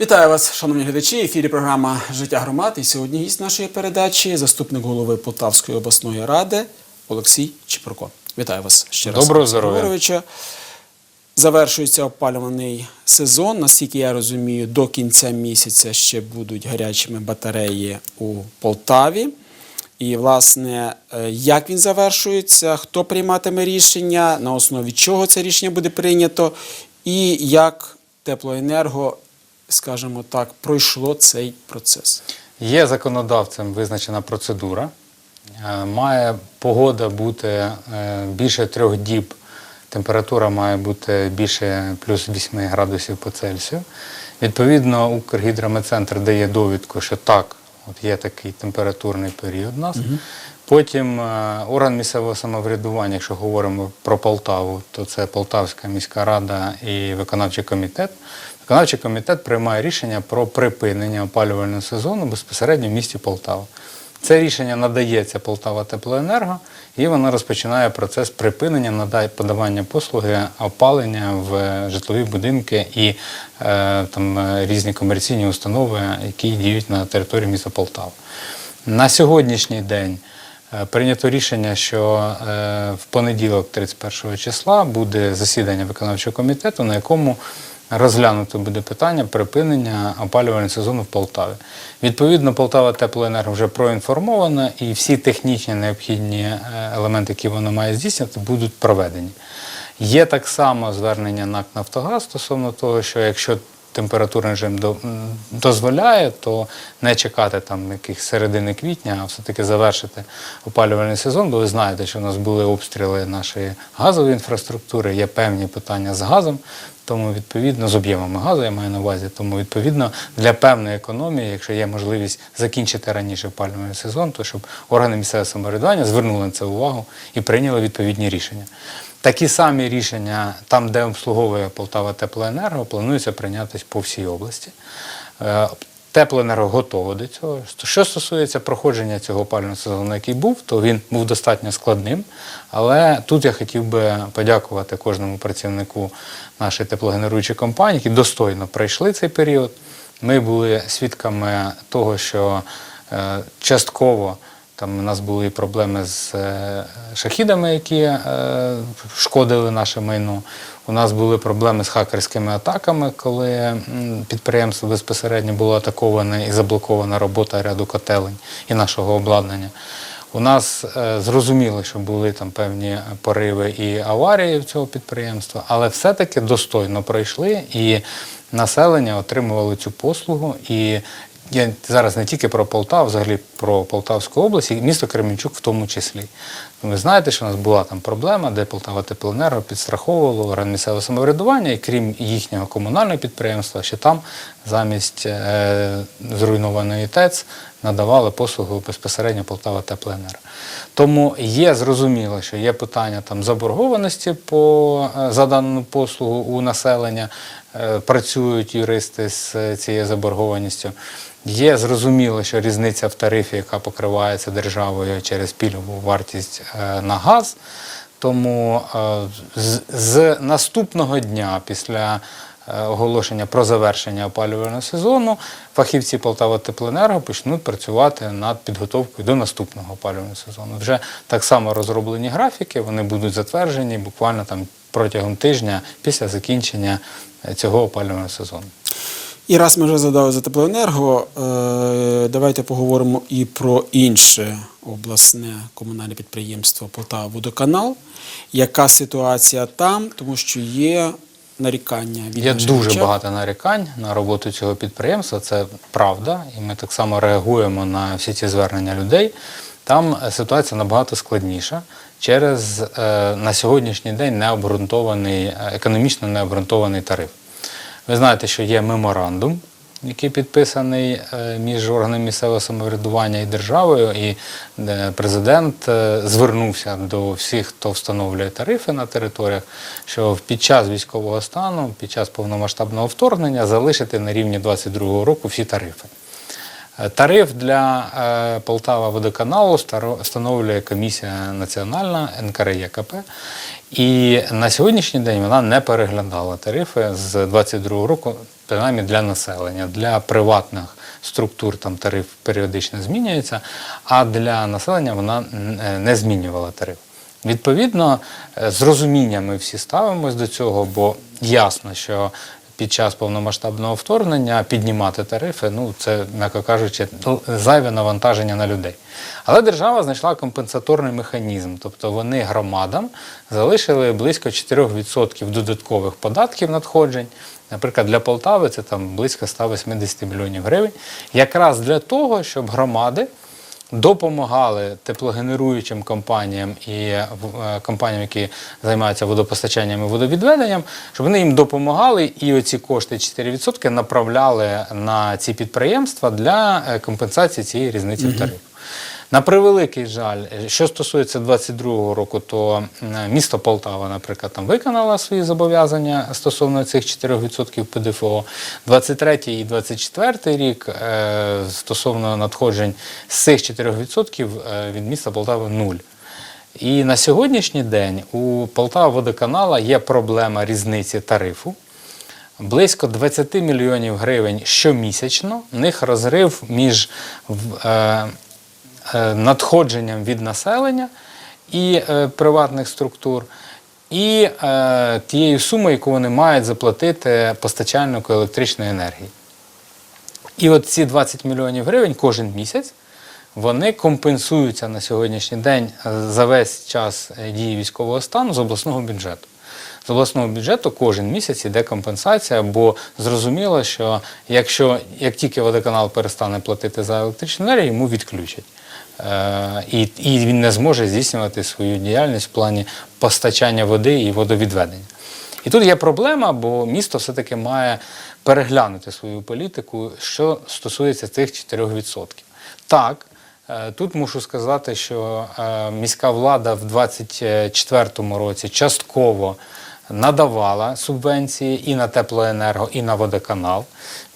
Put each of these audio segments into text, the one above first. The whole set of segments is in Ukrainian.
Вітаю вас, шановні глядачі. Ефірі програма Життя громад. І сьогодні гість нашої передачі заступник голови Полтавської обласної ради Олексій Чепурко. Вітаю вас ще раз. Доброго здоров'я. Завершується опалюваний сезон. Наскільки я розумію, до кінця місяця ще будуть гарячими батареї у Полтаві. І, власне, е, як він завершується, хто прийматиме рішення, на основі чого це рішення буде прийнято, і як теплоенерго, скажімо так, пройшло цей процес. Є законодавцем визначена процедура. Е, Має погода бути е, більше трьох діб, температура має бути більше плюс 8 градусів по Цельсію. Відповідно, Укргідрометцентр дає довідку, що так, от є такий температурний період у нас. Потім е, орган місцевого самоврядування, якщо говоримо про Полтаву, то це Полтавська міська рада і виконавчий комітет. Виконавчий комітет приймає рішення про припинення опалювального сезону безпосередньо в місті Полтава. Це рішення надається Полтава Теплоенерго, і вона розпочинає процес припинення подавання послуги опалення в е, житлові будинки і е, там, е, різні комерційні установи, які діють на території міста Полтава. На сьогоднішній день е, прийнято рішення, що е, в понеділок, 31 числа, буде засідання виконавчого комітету, на якому розглянуто буде питання припинення опалювального сезону в Полтаві. Відповідно, Полтава Теплоенерго вже проінформована, і всі технічні необхідні е, елементи, які вона має здійснювати, будуть проведені. Є так само звернення НАК Нафтогаз стосовно того, що якщо температурний режим дозволяє, то не чекати там яких середини квітня, а все-таки завершити опалювальний сезон, бо ви знаєте, що у нас були обстріли нашої газової інфраструктури, є певні питання з газом, тому відповідно з об'ємами газу я маю на увазі. Тому відповідно для певної економії, якщо є можливість закінчити раніше опалювальний сезон, то щоб органи місцевого самоврядування звернули на це увагу і прийняли відповідні рішення. Такі самі рішення, там, де обслуговує Полтава Теплоенерго, планується прийнятись по всій області. Теплоенерго готово до цього. Що стосується проходження цього опалювального сезону, який був, то він був достатньо складним. Але тут я хотів би подякувати кожному працівнику нашої теплогенеруючої компанії, які достойно пройшли цей період. Ми були свідками того, що е, частково там у нас були проблеми з е, шахідами, які е, шкодили наше майно. У нас були проблеми з хакерськими атаками, коли підприємство безпосередньо було атаковане і заблокована робота ряду котелень і нашого обладнання. У нас е, зрозуміло, що були там певні пориви і аварії в цього підприємства, але все-таки достойно пройшли і населення отримувало цю послугу. І я зараз не тільки про Полтаву, взагалі про Полтавську область і місто Кременчук в тому числі. Ви знаєте, що у нас була там проблема, де Полтава Теплоенерго підстраховувало орган місцевого самоврядування, і крім їхнього комунального підприємства, ще там замість е, зруйнованої ТЕЦ надавали послугу безпосередньо Полтава Теплоенерго. Тому є зрозуміло, що є питання там заборгованості по е, за дану послугу у населення. Е, Працюють юристи з цією заборгованістю. Є зрозуміло, що різниця в тарифі, яка покривається державою через пільгову вартість е, на газ. Тому е, з, наступного дня після оголошення про завершення опалювального сезону фахівці Полтава Теплоенерго почнуть працювати над підготовкою до наступного опалювального сезону. Вже так само розроблені графіки, вони будуть затверджені буквально там протягом тижня після закінчення е, цього опалювального сезону. І раз ми вже задали за теплоенерго, е, давайте поговоримо і про інше обласне комунальне підприємство Полтава Водоканал. Яка ситуація там, тому що є нарікання від Є дуже багато нарікань на роботу цього підприємства. Це правда, і ми так само реагуємо на всі ці звернення людей. Там е, ситуація набагато складніша через е, на сьогоднішній день необґрунтований, е, економічно необґрунтований тариф. Ви знаєте, що є меморандум, який підписаний е, між органами місцевого самоврядування і державою, і президент звернувся до всіх, хто встановлює тарифи на територіях, що під час військового стану, під час повномасштабного вторгнення залишити на рівні 2022 року всі тарифи. Тариф для е, Полтава водоканалу встановлює комісія національна НКРЄКП. І на сьогоднішній день вона не переглядала тарифи з 22 року принаймні для населення. Для приватних структур там тариф періодично змінюється, а для населення вона е, не змінювала тариф. Відповідно, е, з розумінням ми всі ставимось до цього, бо ясно, що під час повномасштабного вторгнення піднімати тарифи, ну це, м'яко кажучи, зайве навантаження на людей. Але держава знайшла компенсаторний механізм, тобто вони громадам залишили близько 4% додаткових податків надходжень. Наприклад, для Полтави це там близько 180 мільйонів гривень, якраз для того, щоб громади допомагали теплогенеруючим компаніям і е, компаніям, які займаються водопостачанням і водовідведенням, щоб вони їм допомагали і оці кошти 4% направляли на ці підприємства для е, компенсації цієї різниці в тарифу. На превеликий жаль, що стосується 22-го року, то місто Полтава, наприклад, там виконало свої зобов'язання стосовно цих 4% ПДФО. 23 і 24 рік е, стосовно надходжень з цих 4% е, від міста Полтава нуль. І на сьогоднішній день у Полтава водоканала є проблема різниці тарифу. Близько 20 мільйонів гривень щомісячно. В них розрив між е, надходженням від населення і е, приватних структур, і е, тією сумою, яку вони мають заплатити постачальнику електричної енергії. І от ці 20 мільйонів гривень кожен місяць вони компенсуються на сьогоднішній день е, за весь час е, дії військового стану з обласного бюджету. З обласного бюджету кожен місяць іде компенсація, бо зрозуміло, що якщо як тільки водоканал перестане платити за електричну енергію, йому відключать. Е, і, і він не зможе здійснювати свою діяльність в плані постачання води і водовідведення. І тут є проблема, бо місто все-таки має переглянути свою політику, що стосується цих 4%. Так, е, тут мушу сказати, що е, міська влада в 2024 році частково надавала субвенції і на теплоенерго, і на водоканал.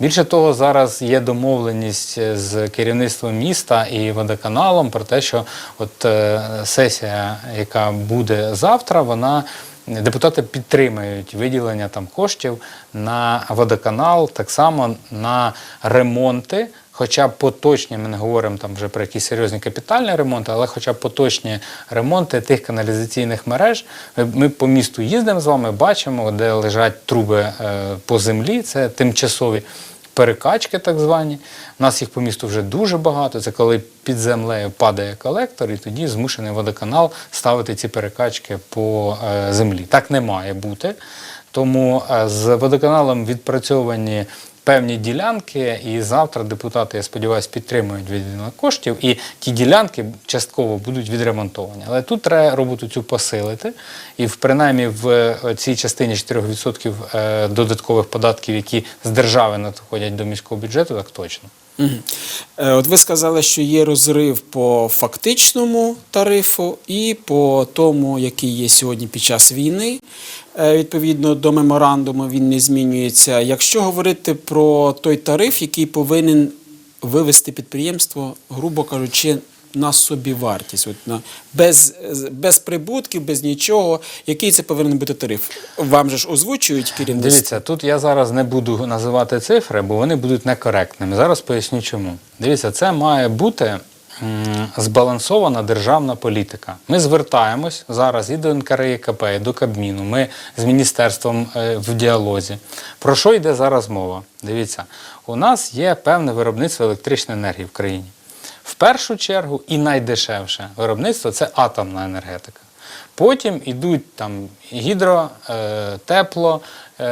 Більше того, зараз є домовленість з керівництвом міста і водоканалом про те, що от е, сесія, яка буде завтра, вона депутати підтримують виділення там коштів на водоканал, так само на ремонти. Хоча б поточні, ми не говоримо там вже про якісь серйозні капітальні ремонти, але хоча б поточні ремонти тих каналізаційних мереж. Ми, по місту їздимо з вами, бачимо, де лежать труби е, по землі, це тимчасові перекачки, так звані. У нас їх по місту вже дуже багато. Це коли під землею падає колектор, і тоді змушений водоканал ставити ці перекачки по е, землі. Так не має бути. Тому е, з водоканалом відпрацьовані певні ділянки, і завтра депутати, я сподіваюся, підтримують виділення коштів, і ті ділянки частково будуть відремонтовані. Але тут треба роботу цю посилити, і в принаймні в е, цій частині 4% е, додаткових податків, які з держави надходять до міського бюджету, так точно. Е, От ви сказали, що є розрив по фактичному тарифу і по тому, який є сьогодні під час війни. Е, Відповідно до меморандуму він не змінюється. Якщо говорити про той тариф, який повинен вивести підприємство, грубо кажучи, на собівартість, от на без, без прибутків, без нічого, який це повинен бути тариф? Вам же ж озвучують керівництво? Дивіться, тут я зараз не буду називати цифри, бо вони будуть некоректними. Зараз поясню чому. Дивіться, це має бути збалансована державна політика. Ми звертаємось зараз і до НКРЄКП, і до Кабміну. Ми з міністерством е, в діалозі. Про що йде зараз мова? Дивіться, у нас є певне виробництво електричної енергії в країні. В першу чергу і найдешевше виробництво це атомна енергетика. Потім йдуть там гідро, е, тепло, е,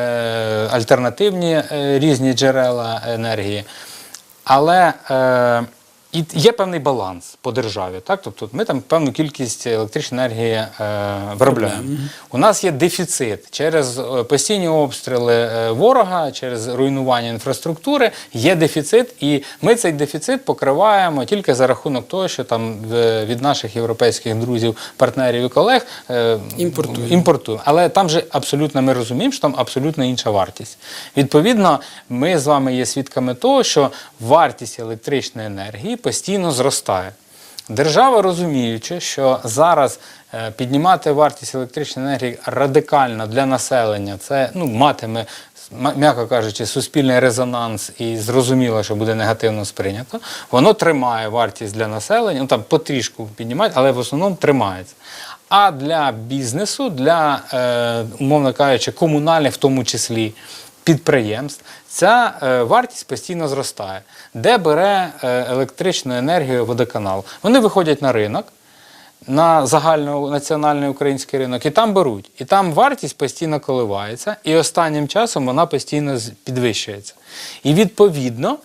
альтернативні е, різні джерела енергії. Але і є певний баланс по державі. Так? Тобто ми там певну кількість електричної енергії е, виробляємо. У нас є дефіцит через е, постійні обстріли е, ворога, через руйнування інфраструктури. Є дефіцит, і ми цей дефіцит покриваємо тільки за рахунок того, що там е, від наших європейських друзів, партнерів і колег е, Імпортуємо. імпортуємо. Але там же абсолютно ми розуміємо, що там абсолютно інша вартість. Відповідно, ми з вами є свідками того, що вартість електричної енергії постійно зростає. Держава, розуміючи, що зараз е, піднімати вартість електричної енергії радикально для населення, це ну, матиме, м'яко кажучи, суспільний резонанс і зрозуміло, що буде негативно сприйнято, воно тримає вартість для населення, ну там потрішку піднімає, але в основному тримається. А для бізнесу, для, е, умовно кажучи, комунальних в тому числі підприємств, ця е, вартість постійно зростає. Де бере е, електричну енергію водоканал? Вони виходять на ринок, на загальнонаціональний український ринок, і там беруть. І там вартість постійно коливається, і останнім часом вона постійно підвищується. І відповідно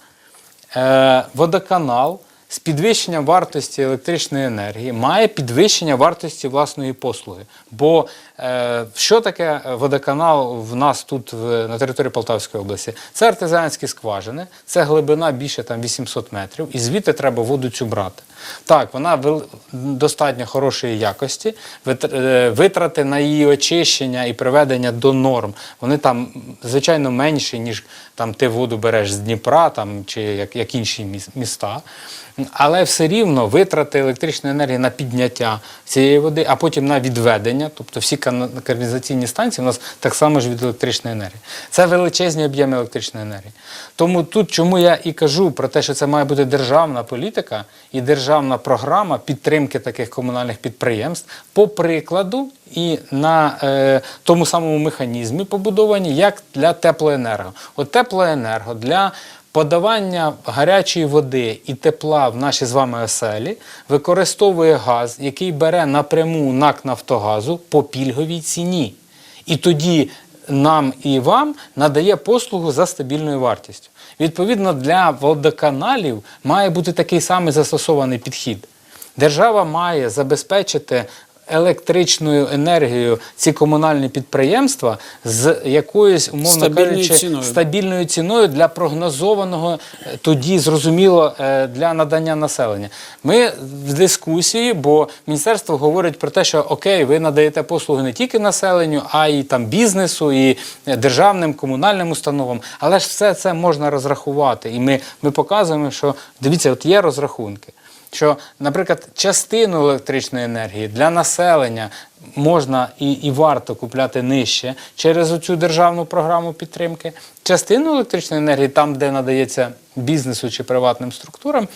е, водоканал з підвищенням вартості електричної енергії має підвищення вартості власної послуги. Бо е, що таке водоканал в нас тут в, на території Полтавської області? Це артезіанські скважини, це глибина більше там 800 метрів, і звідти треба воду цю брати. Так, вона достатньо хорошої якості. Е, Витрати на її очищення і приведення до норм, вони там звичайно менші, ніж там ти воду береш з Дніпра там, чи як, як інші міста. Але все рівно витрати електричної енергії на підняття цієї води, а потім на відведення, тобто всі кана- каналізаційні станції у нас так само ж від електричної енергії. Це величезні об'єми електричної енергії. Тому тут, чому я і кажу про те, що це має бути державна політика і державна програма підтримки таких комунальних підприємств, по прикладу і на е, тому самому механізмі побудовані, як для теплоенерго. От теплоенерго для подавання гарячої води і тепла в наші з вами оселі використовує газ, який бере напряму НАК Нафтогазу по пільговій ціні. І тоді нам і вам надає послугу за стабільною вартістю. Відповідно, для водоканалів має бути такий самий застосований підхід. Держава має забезпечити електричною енергією ці комунальні підприємства з якоюсь, умовно Стабільною кажучи, ціною. стабільною ціною для прогнозованого е, тоді зрозуміло е, для надання населення. Ми в дискусії, бо міністерство говорить про те, що окей, ви надаєте послуги не тільки населенню, а й там бізнесу, і е, державним комунальним установам. Але ж все це можна розрахувати. І ми, ми показуємо, що дивіться, от є розрахунки. Що, наприклад, частину електричної енергії для населення можна і, і варто купляти нижче через оцю державну програму підтримки. Частину електричної енергії, там, де надається бізнесу чи приватним структурам,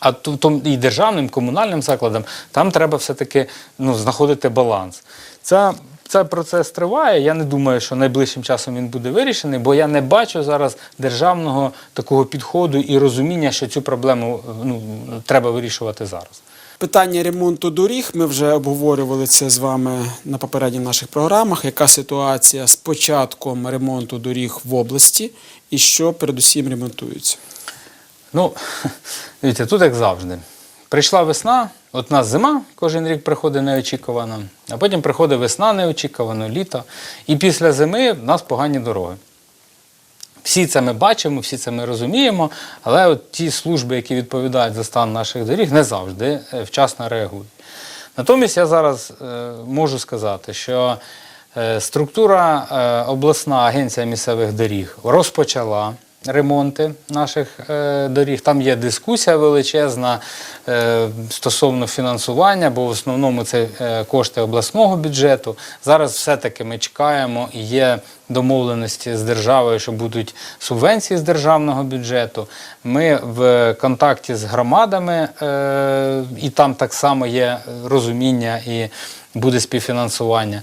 а ту- і державним, комунальним закладам, там треба все-таки ну, знаходити баланс. Ця, цей процес триває. Я не думаю, що найближчим часом він буде вирішений, бо я не бачу зараз державного такого підходу і розуміння, що цю проблему ну, треба вирішувати зараз. Питання ремонту доріг. Ми вже обговорювали це з вами на попередніх наших програмах. Яка ситуація з початком ремонту доріг в області і що передусім ремонтується? Ну, дивіться, тут як завжди. Прийшла весна, от нас зима кожен рік приходить неочікувано, а потім приходить весна неочікувано, літо. І після зими в нас погані дороги. Всі це ми бачимо, всі це ми розуміємо, але от ті служби, які відповідають за стан наших доріг, не завжди е, вчасно реагують. Натомість я зараз е, можу сказати, що е, структура обласна агенція місцевих доріг розпочала ремонти наших е, доріг. Там є дискусія величезна е, стосовно фінансування, бо в основному це е, кошти обласного бюджету. Зараз все-таки ми чекаємо і є домовленості з державою, що будуть субвенції з державного бюджету. Ми в контакті з громадами, і там так само є розуміння і буде співфінансування.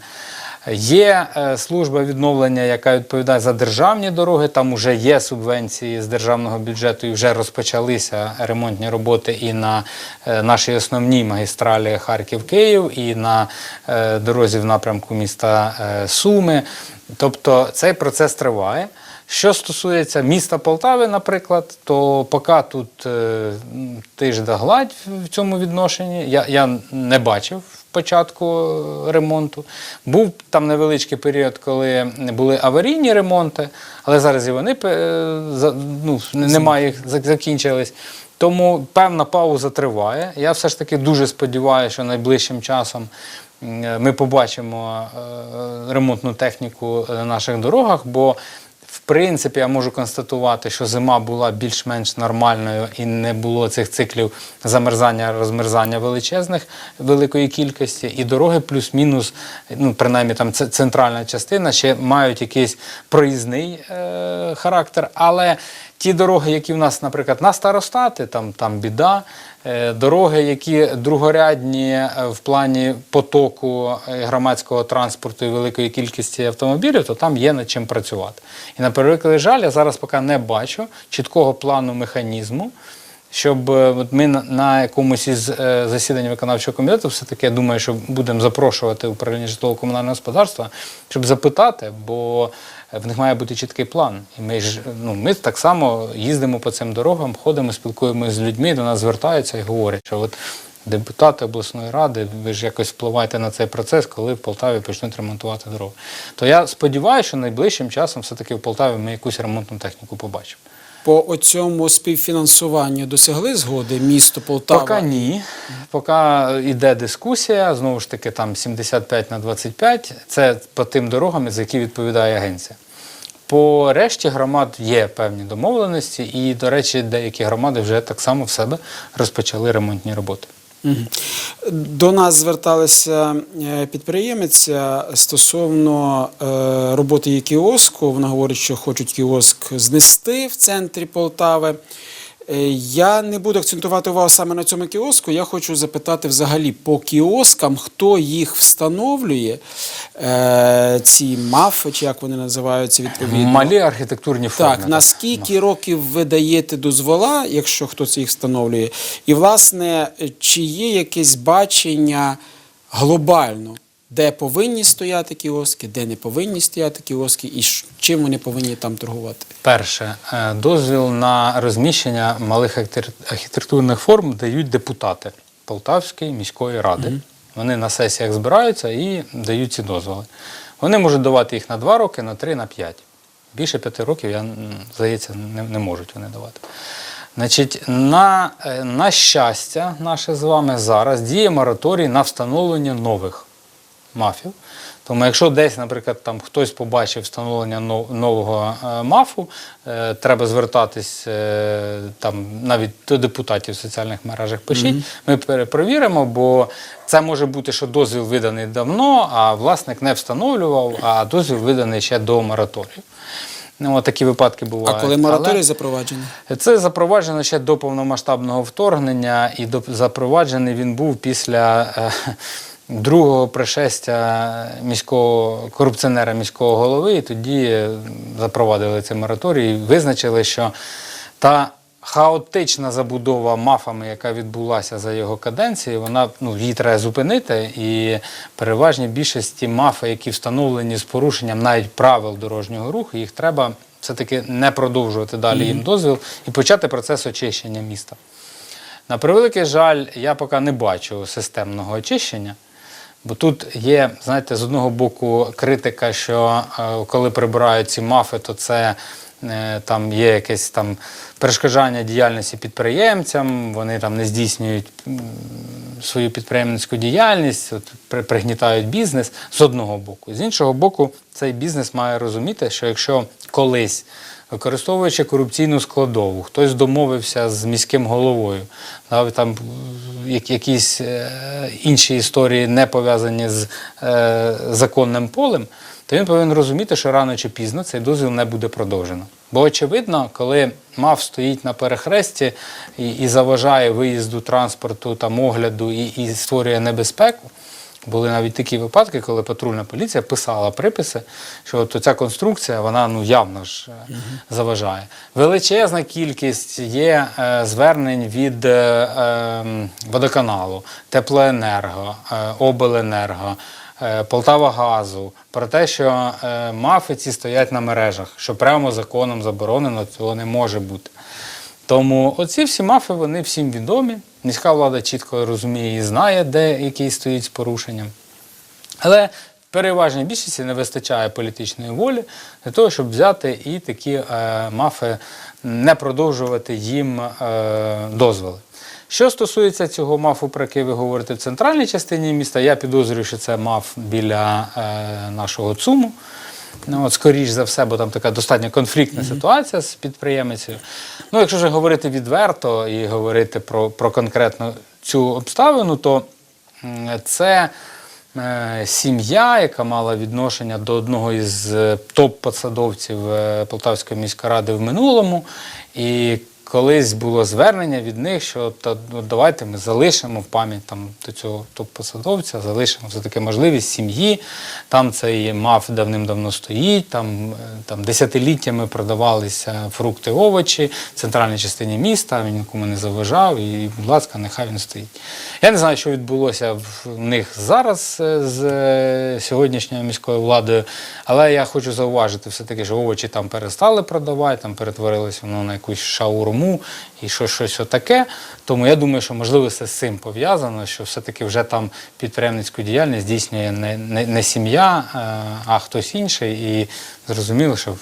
Є е, служба відновлення, яка відповідає за державні дороги. Там вже є субвенції з державного бюджету і вже розпочалися ремонтні роботи і на е, нашій основній магістралі Харків-Київ, і на е, дорозі в напрямку міста Суми. Тобто цей процес триває. Що стосується міста Полтави, наприклад, то поки тут е, тижда гладь в цьому відношенні, я, я не бачив початку е, ремонту. Був там невеличкий період, коли були аварійні ремонти, але зараз і вони е, ну, немає їх, закінчились. Тому певна пауза триває. Я все ж таки дуже сподіваюся, що найближчим часом е, ми побачимо ремонтну техніку на наших дорогах, бо принципі, я можу констатувати, що зима була більш-менш нормальною і не було цих циклів замерзання, розмерзання величезних, великої кількості, і дороги плюс-мінус, ну принаймні там центральна частина, ще мають якийсь проїзний е, характер. Але ті дороги, які в нас, наприклад, на старостати, там, там біда. Е, Дороги, які другорядні е, в плані потоку е, громадського транспорту і великої кількості автомобілів, то там є над чим працювати. І на превеликий жаль, я зараз поки не бачу чіткого плану механізму, щоб от ми на- якомусь із засідань виконавчого комітету, все-таки я думаю, що будемо запрошувати управління житлово-комунального господарства, щоб запитати, бо в них має бути чіткий план. І ми ж ну ми так само їздимо по цим дорогам, ходимо, спілкуємося з людьми, до нас звертаються і говорять, що от. Депутати обласної ради, ви ж якось впливаєте на цей процес, коли в Полтаві почнуть ремонтувати дороги. То я сподіваюся, що найближчим часом все-таки в Полтаві ми якусь ремонтну техніку побачимо. По оцьому співфінансуванню досягли згоди місто Полтава? Поки ні. Поки йде дискусія, знову ж таки, там 75 на 25, це по тим дорогам, за які відповідає агенція. По решті громад є певні домовленості, і, до речі, деякі громади вже так само в себе розпочали ремонтні роботи. До нас зверталася е, підприємиця стосовно е, роботи її кіоску. Вона говорить, що хочуть кіоск знести в центрі Полтави. Е, Я не буду акцентувати увагу саме на цьому кіоску. Я хочу запитати взагалі по кіоскам, хто їх встановлює, е, ці мафи, чи як вони називаються відповідно. Малі архітектурні форми. Так, на скільки років ви даєте дозвола, якщо хтось їх встановлює? І, власне, чи є якесь бачення глобально, де повинні стояти кіоски, де не повинні стояти кіоски, і чим вони повинні там торгувати? Перше, е, дозвіл на розміщення малих архітектурних форм дають депутати Полтавської міської ради. Вони на сесіях збираються і дають ці дозволи. Вони можуть давати їх на 2 роки, на 3, на 5. Більше 5 років, я, здається, не, не можуть вони давати. Значить, на, е, на щастя, наше з вами зараз діє мораторій на встановлення нових мафів. Тому якщо десь, наприклад, там хтось побачив встановлення нового е, мафу, е, треба звертатись е, там навіть до депутатів в соціальних мережах пишіть. Ми перепровіримо, бо це може бути, що дозвіл виданий давно, а власник не встановлював, а дозвіл виданий ще до мораторію. Ну, такі випадки бувають. А коли Але- мораторій запроваджений? це запроваджено ще до повномасштабного вторгнення, і до, запроваджений він був після е, другого пришестя міського корупціонера міського голови. І тоді е, запровадили цей мораторій і визначили, що та хаотична забудова мафами, яка відбулася за його каденції, вона ну, її треба зупинити. І переважній більшості мафи, які встановлені з порушенням навіть правил дорожнього руху, їх треба все-таки не продовжувати далі їм дозвіл і почати процес очищення міста. На превеликий жаль, я поки не бачу системного очищення. Бо тут є, знаєте, з одного боку критика, що е, коли прибирають ці мафи, то це е, там є якесь там перешкоджання діяльності підприємцям, вони там не здійснюють свою підприємницьку діяльність, от, пригнітають бізнес з одного боку. З іншого боку, цей бізнес має розуміти, що якщо колись використовуючи корупційну складову, хтось домовився з міським головою, там якісь е, інші історії, не пов'язані з е, законним полем, то він повинен розуміти, що рано чи пізно цей дозвіл не буде продовжено. Бо очевидно, коли мав стоїть на перехресті і, і заважає виїзду транспорту там огляду і, і створює небезпеку. Були навіть такі випадки, коли патрульна поліція писала приписи, що от ця конструкція вона ну явно ж е, заважає. Величезна кількість є е, звернень від е, е, водоканалу, теплоенерго, е, обленерго. е, Полтавагазу про те, що е, мафи ці стоять на мережах, що прямо законом заборонено, цього не може бути. Тому оці всі мафи вони всім відомі. Міська влада чітко розуміє і знає, де який стоїть з порушенням. Але переважній більшості не вистачає політичної волі для того, щоб взяти і такі е, мафи не продовжувати їм е, дозволи. Що стосується цього мафу, про який ви говорите в центральній частині міста, я підозрюю, що це маф біля е, нашого ЦУМу. Ну, от, скоріш за все, бо там така достатньо конфліктна ситуація з підприємицею. Ну, якщо вже говорити відверто і говорити про, про конкретно цю обставину, то це е, сім'я, яка мала відношення до одного із е, топ-посадовців е, Полтавської міської ради в минулому. І колись було звернення від них, що та, ну, давайте ми залишимо в пам'ять там, до цього топ-посадовця, залишимо все таки можливість сім'ї. Там цей МАФ давним-давно стоїть, там, е, там десятиліттями продавалися фрукти, овочі в центральній частині міста, він нікому не заважав, і, будь ласка, нехай він стоїть. Я не знаю, що відбулося в них зараз е, з е, сьогоднішньою міською владою, але я хочу зауважити все-таки, що овочі там перестали продавати, там перетворилося воно на якусь шаурму і що, щось отаке. Тому я думаю, що можливо це з цим пов'язано, що все-таки вже там підприємницьку діяльність здійснює не, не, не сім'я, е, а хтось інший. І зрозуміло, що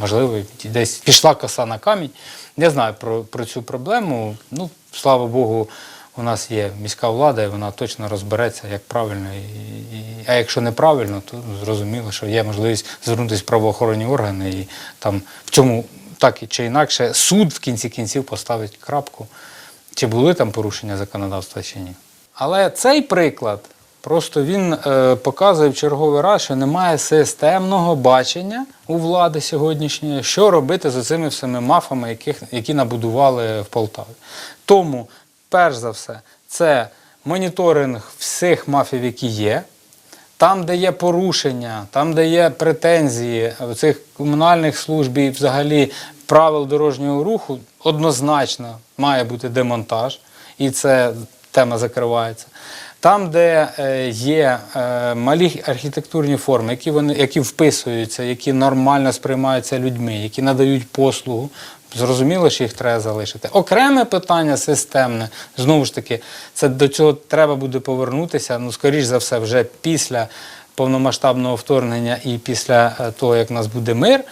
можливо десь пішла коса на камінь. Я знаю про, про цю проблему. Ну, слава Богу, у нас є міська влада, і вона точно розбереться, як правильно. І, і, а якщо неправильно, то зрозуміло, що є можливість звернутися в правоохоронні органи і там в цьому так чи інакше суд в кінці кінців поставить крапку, чи були там порушення законодавства чи ні. Але цей приклад просто він е, показує в черговий раз, що немає системного бачення у влади сьогоднішньої, що робити з цими всіми мафами, яких, які набудували в Полтаві. Тому, перш за все, це моніторинг всіх мафів, які є. Там, де є порушення, там, де є претензії в цих комунальних служб і взагалі правил дорожнього руху, однозначно має бути демонтаж, і це тема закривається. Там, де е, є е, малі архітектурні форми, які, вони, які вписуються, які нормально сприймаються людьми, які надають послугу, зрозуміло, що їх треба залишити. Окреме питання системне, знову ж таки, це до цього треба буде повернутися, ну, скоріш за все, вже після повномасштабного вторгнення і після е, того, як у нас буде мир.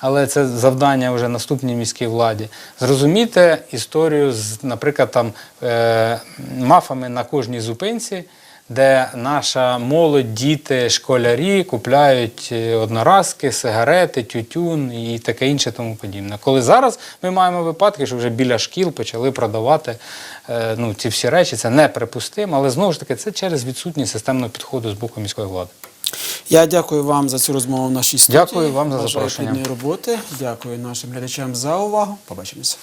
Але це завдання вже наступній міській владі. Зрозуміти історію з, наприклад, там е, мафами на кожній зупинці, де наша молодь, діти, школярі купляють е, одноразки, сигарети, тютюн і таке інше тому подібне. Коли зараз ми маємо випадки, що вже біля шкіл почали продавати е, ну, ці всі речі, це неприпустимо, але знову ж таки це через відсутність системного підходу з боку міської влади. Я дякую вам за цю розмову в нашій студії. Дякую вам за запрошення. роботи. Дякую нашим глядачам за увагу. Побачимося.